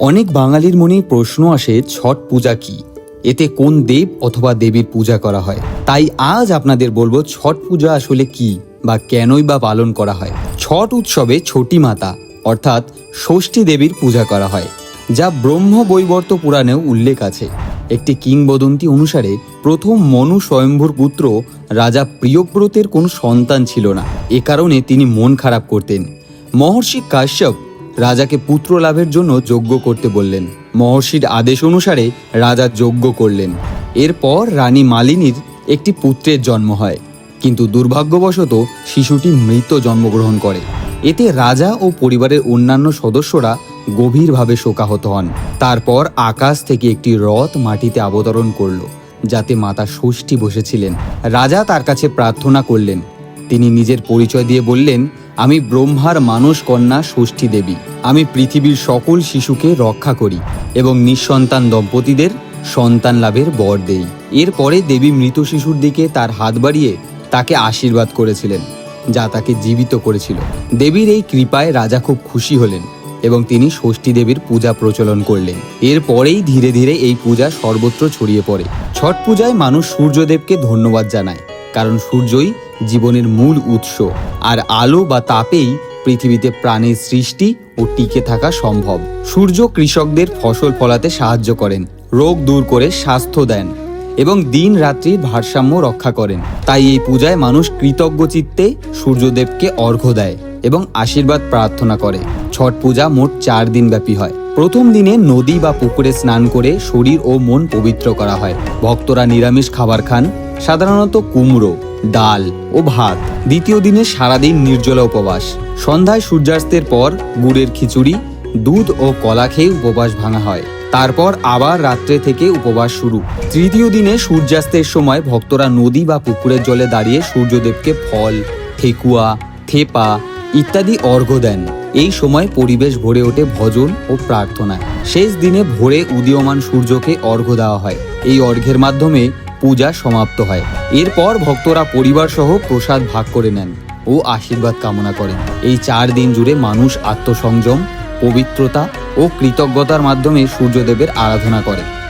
অনেক বাঙালির মনেই প্রশ্ন আসে, ছট পূজা কি? এতে কোন দেব অথবা দেবীর পূজা করা হয়? তাই আজ আপনাদের বলব ছট পূজা আসলে কি বা কেনই বা পালন করা হয়? ছট উৎসবে ছোটি মাতা, অর্থাৎ ষষ্ঠী দেবীর পূজা করা হয়, যা ব্রহ্ম বৈবর্ত পুরাণেও উল্লেখ আছে। একটি কিংবদন্তি অনুসারে, প্রথম মনু স্বয়ম্ভুর পুত্র রাজা প্রিয়ব্রতের কোনো সন্তান ছিল না। এ কারণে তিনি মন খারাপ করতেন। মহর্ষি কাশ্যপ রাজাকে পুত্র লাভের জন্য যজ্ঞ করতে বললেন। মহর্ষির আদেশ অনুসারে রাজা যজ্ঞ করলেন। এরপর রানী মালিনীর একটি পুত্রের জন্ম হয়। কিন্তু দুর্ভাগ্যবশত শিশুটি মৃত জন্মগ্রহণ করে। এতে রাজা ও পরিবারের অন্যান্য সদস্যরা গভীরভাবে শোকাহত হন। তারপর আকাশ থেকে একটি রথ মাটিতে অবতরণ করল, যাতে মাতা ষষ্ঠী বসেছিলেন। রাজা তার কাছে প্রার্থনা করলেন। তিনি নিজের পরিচয় দিয়ে বললেন আমি ব্রহ্মার মানস কন্যা ষষ্ঠী দেবী। আমি পৃথিবীর সকল শিশুকে রক্ষা করি এবং নিঃসন্তান দম্পতিদের সন্তান লাভের বর দেই। এরপরে দেবী মৃত শিশুর দিকে তার হাত বাড়িয়ে তাকে আশীর্বাদ করেছিলেন, যা তাকে জীবিত করেছিল। দেবীর এই কৃপায় রাজা খুব খুশি হলেন এবং তিনি ষষ্ঠী দেবীর পূজা প্রচলন করলেন। এরপরেই ধীরে ধীরে এই পূজা সর্বত্র ছড়িয়ে পড়ে। ছট পূজায় মানুষ সূর্যদেবকে ধন্যবাদ জানায়, কারণ সূর্যই জীবনের মূল উৎস। আর আলো বা তাপেই পৃথিবীতে প্রাণের সৃষ্টি ও টিকে থাকা সম্ভব। সূর্য কৃষকদের ফসল ফলাতে সাহায্য করেন, রোগ দূর করে স্বাস্থ্য দেন এবং দিন রাত্রির ভারসাম্য রক্ষা করেন। তাই এই পূজায় মানুষ কৃতজ্ঞ চিত্তে সূর্যদেবকে অর্ঘ্য দেয় এবং আশীর্বাদ প্রার্থনা করে। ছট পূজা মোট চার দিন ব্যাপী হয়। প্রথম দিনে নদী বা পুকুরে স্নান করে শরীর ও মন পবিত্র করা হয়। ভক্তরা নিরামিষ খাবার খান সাধারণত কুমড়ো, ডাল ও ভাত দ্বিতীয় দিনে সারাদিন নির্জলা উপবাস। সন্ধ্যায় সূর্যাস্তের পর গুড়ের খিচুড়ি, দুধ ও কলা খেয়ে উপবাস ভাঙা হয়। তারপর আবার রাত্রে থেকে উপবাস শুরু। তৃতীয় দিনে সূর্যাস্তের সময় ভক্তরা নদী বা পুকুরের জলে দাঁড়িয়ে সূর্যদেবকে ফল, ঠেকুয়া, থেপা ইত্যাদি অর্ঘ্য দেন। এই সময় পরিবেশ ভরে ওঠে ভজন ও প্রার্থনায়। শেষ দিনে ভোরে উদীয়মান সূর্যকে অর্ঘ্য দেওয়া হয়। এই অর্ঘ্যের মাধ্যমে পূজা সমাপ্ত হয়। এরপর ভক্তরা পরিবার সহ প্রসাদ ভাগ করে নেন ও আশীর্বাদ কামনা করেন। এই চার দিন জুড়ে মানুষ আত্মসংযম, পবিত্রতা ও কৃতজ্ঞতার মাধ্যমে সূর্যদেবের আরাধনা করে।